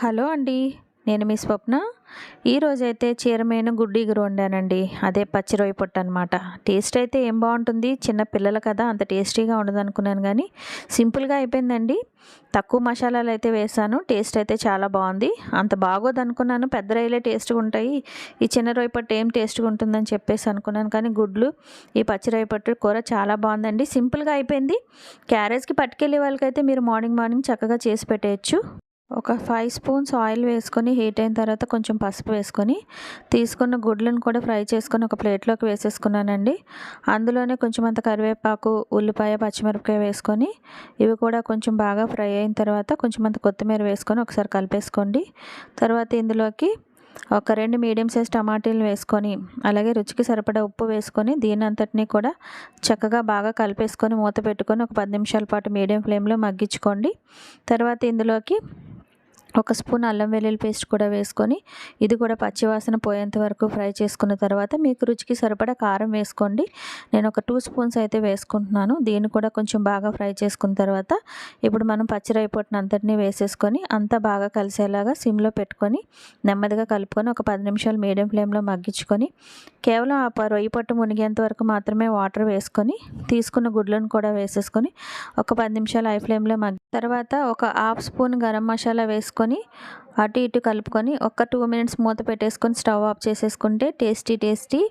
Hello అండి నేను మీ స్వప్న. ఈరోజైతే చీరమైన గుడ్డి ఇగురు వండానండి. అదే పచ్చిరొయ్య పొట్టు అనమాట టేస్ట్ అయితే ఏం బాగుంటుంది? చిన్న పిల్లలు కదా అంత టేస్టీగా ఉండదు అనుకున్నాను కానీ సింపుల్గా అయిపోయిందండి. తక్కువ మసాలాలు అయితే వేసాను. టేస్ట్ అయితే చాలా బాగుంది. అంత బాగోదు అనుకున్నాను పెద్ద రొయ్యలే టేస్ట్గా ఉంటాయి. ఈ చిన్న రొయ్య పట్టు ఏం టేస్ట్గా ఉంటుందని చెప్పేసి అనుకున్నాను కానీ గుడ్లు ఈ పచ్చి రొయ్య పట్టు కూర చాలా బాగుందండి. సింపుల్గా అయిపోయింది. క్యారేజ్కి పట్టుకెళ్ళే వాళ్ళకైతే మీరు మార్నింగ్ మార్నింగ్ చక్కగా చేసి పెట్టేయచ్చు. ఒక ఫైవ్ స్పూన్స్ ఆయిల్ వేసుకొని హీట్ అయిన తర్వాత కొంచెం పసుపు వేసుకొని తీసుకున్న గుడ్లను కూడా ఫ్రై చేసుకొని ఒక ప్లేట్లోకి వేసేసుకున్నానండి. అందులోనే కొంచెం అంత కరివేపాకు ఉల్లిపాయ పచ్చిమిరపకాయ వేసుకొని ఇవి కూడా కొంచెం బాగా ఫ్రై అయిన తర్వాత కొంచెం అంత కొత్తిమీర వేసుకొని ఒకసారి కలిపేసుకోండి. తర్వాత ఇందులోకి ఒక రెండు మీడియం సైజ్ టమాటీలు వేసుకొని అలాగే రుచికి సరిపడా ఉప్పు వేసుకొని దీని అంతటినీ కూడా చక్కగా బాగా కలిపేసుకొని మూత పెట్టుకొని ఒక పది నిమిషాల పాటు మీడియం ఫ్లేమ్లో మగ్గించుకోండి. తర్వాత ఇందులోకి ఒక స్పూన్ అల్లం వెల్లుల్లి పేస్ట్ కూడా వేసుకొని ఇది కూడా పచ్చివాసన పోయేంత వరకు ఫ్రై చేసుకున్న తర్వాత మీకు రుచికి సరిపడా కారం వేసుకోండి. నేను ఒక టూ స్పూన్స్ అయితే వేసుకుంటున్నాను. దీన్ని కూడా కొంచెం బాగా ఫ్రై చేసుకున్న తర్వాత ఇప్పుడు మనం పచ్చి రైపొట్టును అంతటినీ వేసేసుకొని అంతా బాగా కలిసేలాగా సిమ్లో పెట్టుకొని నెమ్మదిగా కలుపుకొని ఒక పది నిమిషాలు మీడియం ఫ్లేమ్లో మగ్గించుకొని కేవలం ఆ రొయ్యి పట్టు మునిగేంత వరకు మాత్రమే వాటర్ వేసుకొని తీసుకున్న గుడ్లను కూడా వేసేసుకొని ఒక పది నిమిషాలు హై ఫ్లేమ్లో మగ్గి తర్వాత ఒక హాఫ్ స్పూన్ గరం మసాలా వేసుకొని అటు ఇటు కలుపుకొని ఒక టూ మినిట్స్ మూత పెట్టేసుకొని స్టవ్ ఆఫ్ చేసేసుకుంటే టేస్టీ టేస్టీ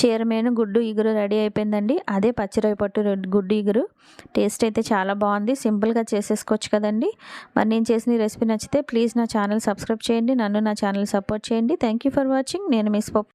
చీరమేను గుడ్డు ఇగురు రెడీ అయిపోయిందండి. అదే పచ్చిరొయ్య పట్టు గుడ్డు ఇగురు. టేస్ట్ అయితే చాలా బాగుంది. సింపుల్గా చేసేసుకోవచ్చు కదండి. మరి నేను చేసిన రెసిపీ నచ్చితే ప్లీజ్ నా ఛానల్ సబ్స్క్రైబ్ చేయండి. నన్ను నా ఛానల్ సపోర్ట్ చేయండి. థ్యాంక్ యూ ఫర్ వాచింగ్ నేను మిస్